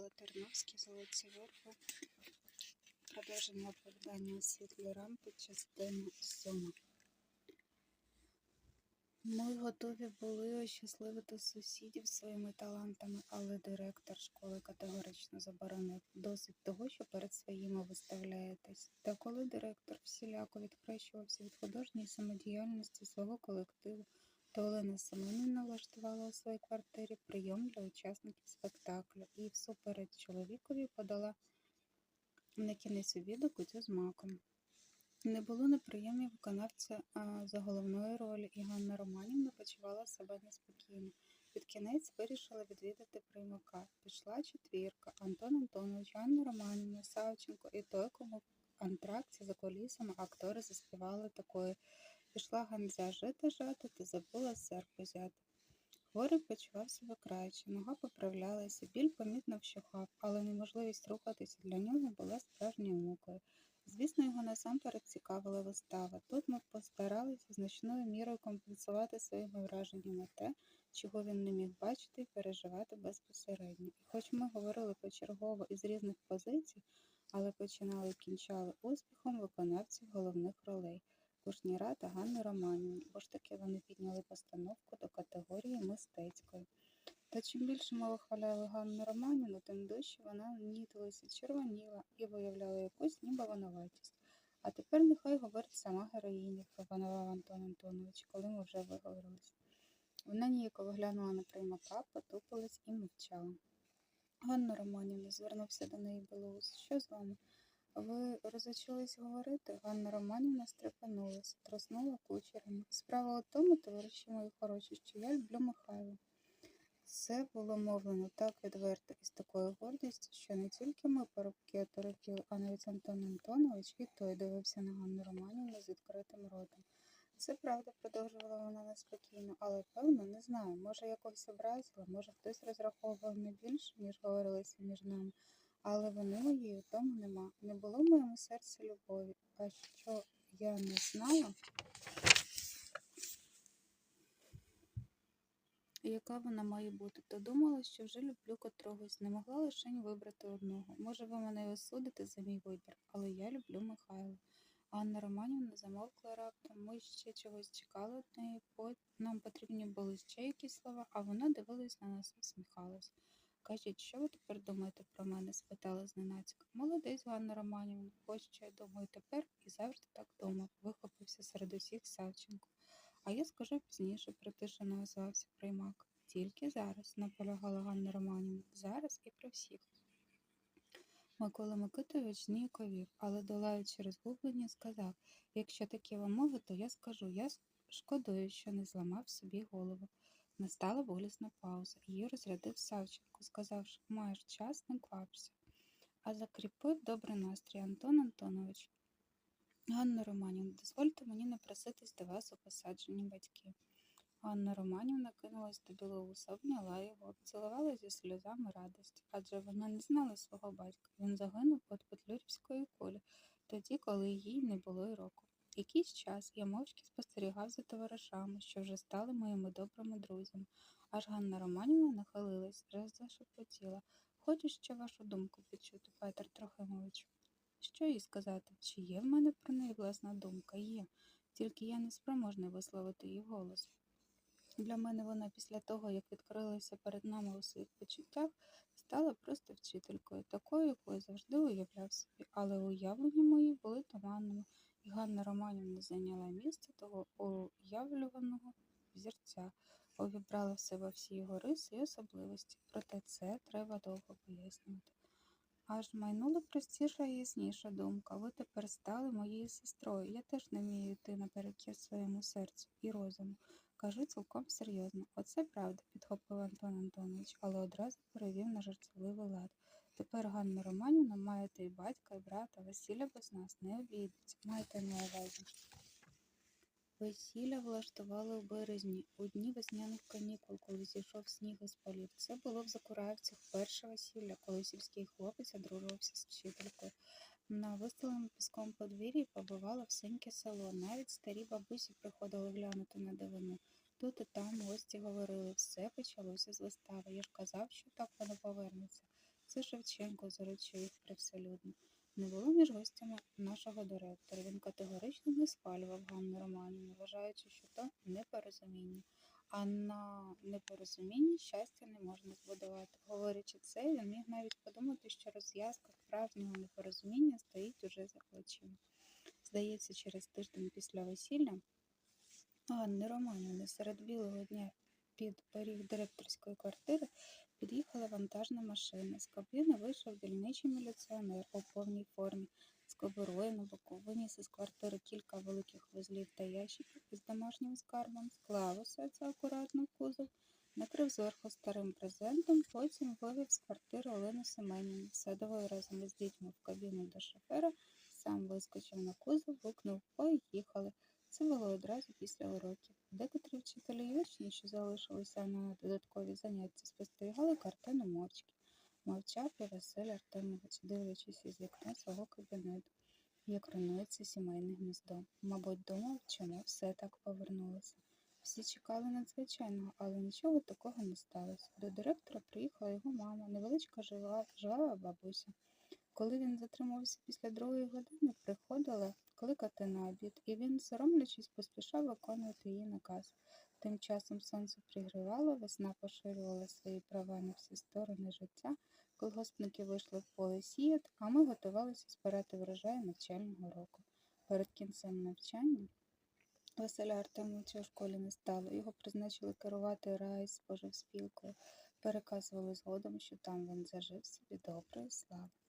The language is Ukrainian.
Микола Терновський «Золоті верби». Продовження оповідання світлі рампи, частина сьома. Ми готові були ощасливити сусідів своїми талантами, але директор школи категорично заборонив досить того, що перед своїми виставляєтесь. Та коли директор всіляко відхрещувався від художньої самодіяльності свого колективу, то Олена Семенівна влаштувала у своїй квартирі прийом для учасників спектаклю і всупереч чоловікові подала на кінець обіду кутю з маком. Не було неприємні виконавця а, за головної ролі, і Ганна Романівна почувала себе неспокійно. Під кінець вирішила відвідати приймака. Пішла четвірка, Антон Антонович, Ганна Романівна, Савченко і той, кому антракті за колісами актори заспівали такої. Пішла Ганзя жити жати, ти забула серп взяти. Хворий почував себе краще, нога поправлялася, біль помітно вщухав, але неможливість рухатися для нього була справжньою мукою. Звісно, його насамперед цікавила вистава. Тут ми постаралися значною мірою компенсувати своїми враженнями те, чого він не міг бачити і переживати безпосередньо. І хоч ми говорили почергово із різних позицій, але починали і кінчали успіхом виконавців головних ролей. Кушніра та Ганни Романівни, бо ж таки вони підняли постановку до категорії мистецької. Та чим більше ми вихваляли Ганну Романівну, тим дужче вона нітилася, червоніла і виявляла якусь ніби винуватість. А тепер нехай говорить сама героїня, пропонував Антон Антонович, коли ми вже виговорились. Вона ніяково глянула на приймака, потупилась і мовчала. Ганна Романівна звернувся до неї Білоус. Що з вами? Ви розучились говорити? Ганна Романівна стрепенулася, троснула кучерами. Справа у тому, товариші мої хороші, що я люблю Михайла. Це було мовлено так відверто і з такою гордістю, що не тільки ми парубки оторопіли, а навіть Антон Антонович і той дивився на Ганну Романівну з відкритим ротом. Це правда, продовжувала вона неспокійно, але певно, не знаю. Може, якось образила, може, хтось розраховував не більше, ніж говорилося між нами. Але вони моєї в тому нема. Не було в моєму серці любові. А що я не знала, яка вона має бути, то думала, що вже люблю котрогось, не могла лишень вибрати одного. Може, ви мене осудите за мій вибір, але я люблю Михайла. Анна Романівна замовкла раптом, ми ще чогось чекали від неї, нам потрібні були ще якісь слова, а вона дивилась на нас і сміхалась. Кажіть, що ви тепер думаєте про мене? спитала зненацька. Молодець, Ганна Романівна, ось що я думаю тепер і завжди так думав, вихопився серед усіх Савченко. А я скажу пізніше, притишено озвався приймак. Тільки зараз, наполягала Ганна Романівна, зараз і про всіх. Микола Микитович ніяковів, але долаючи розгублення, сказав якщо такі вимоги, то я скажу, я шкодую, що не зламав собі голову. Настала болісна пауза. Її розрядив Савченко, сказавши, маєш час, не квапся. А закріпив добрий настрій Антон Антонович. Ганна Романівна, дозвольте мені напроситись до вас у посаджені батьки. Ганна Романівна кинулась до Білоуса, обняла його, обцілувала зі сльозами радості, адже вона не знала свого батька. Він загинув від Петлюрівської кулі, тоді, коли їй не було й року. Якийсь час я мовчки спостерігав за товаришами, що вже стали моїми добрими друзями. Аж Ганна Романівна нахилилась, раз зашепотіла. Хочу ще вашу думку почути, Петр Трохимович. Що їй сказати? Чи є в мене про неї власна думка? Є, тільки я не спроможний висловити її голос. Для мене вона після того, як відкрилася перед нами у своїх почуттях, стала просто вчителькою, такою, якою завжди уявляв собі, але уявлення мої були туманними, Ганна Романівна зайняла місце того уявлюваного взірця, увібрала в себе всі його риси і особливості, проте це треба довго пояснювати. Аж майнула простіша і ясніша думка. Ви тепер стали моєю сестрою. Я теж не вмію йти наперекір своєму серцю і розуму. Кажу цілком серйозно. Оце правда, підхопив Антон Антонович, але одразу перевів на жартівливий лад. Тепер Ганна Романівна маєте і батька, і брата. Весілля без нас не обійдеться. Майте на увазі. Весілля влаштували у березні, у дні весняних канікул, коли зійшов сніг із полів. Це було в Закураївцях перше весілля, коли сільський хлопець одружувався з вчителькою. На вистеленому піском подвір'ї побивало всеньке село. Навіть старі бабусі приходили глянути на дивину. Тут і там гості говорили, все почалося з вистави. Я ж казав, що так воно повернеться. Це Шевченко заручив привселюдно. Не було між гостями нашого директора. Він категорично не схвалював Ганну Романівну, вважаючи, що то непорозуміння. А на непорозумінні щастя не можна збудувати. Говорячи це, він міг навіть подумати, що розв'язка справжнього непорозуміння стоїть уже за плечима. Здається, через тиждень після весілля Ганни Романівни серед білого дня під поріг директорської квартири під'їхала вантажна машина. З кабіни вийшов дільничий міліціонер у повній формі, з кобурою на боку, виніс із квартири кілька великих вузлів та ящиків із домашнім скарбом, склав усе це акуратно в кузов, накрив зверху старим презентом, потім вивів з квартири Олену Семенівну, садовою разом із дітьми в кабіну до шофера, сам вискочив на кузов, гукнув «Поїхали!» Це було одразу після уроків. Декотрі вчителі учні, що залишилися на додаткові заняття, спостерігали картину мовчки. Мовчав і Василь Артемович, дивлячись із вікна свого кабінету, як руйнується сімейне гніздо. Мабуть, думав, чому все так повернулося. Всі чекали надзвичайного, але нічого такого не сталося. До директора приїхала його мама, невеличка жива, жвава бабуся. Коли він затримався після другої години, приходила кликати на обід, і він, соромлячись, поспішав виконувати її наказ. Тим часом сонце пригрівало, весна поширювала свої права на всі сторони життя, колгоспники вийшли в поле сіяти, а ми готувалися збирати врожай навчального року. Перед кінцем навчання Василя Артемовича у школі не стало. Його призначили керувати райспоживспілкою. Переказували згодом, що там він зажив собі доброї слави.